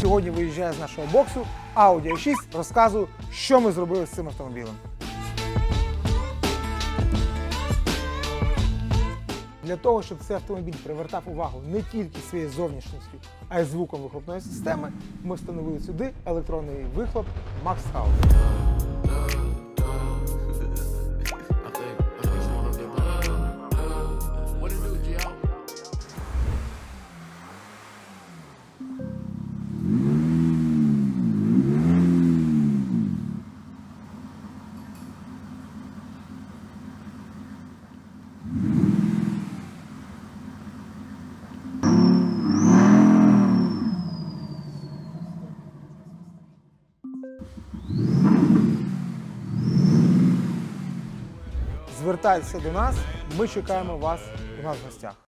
сьогодні виїжджає з нашого боксу Audi A6. Розказую, що ми зробили з цим автомобілем. Для того, щоб цей автомобіль привертав увагу не тільки своєю зовнішністю, а й звуком вихлопної системи, ми встановили сюди електронний вихлоп Max House. Звертайтеся до нас, ми чекаємо вас у нас в гостях.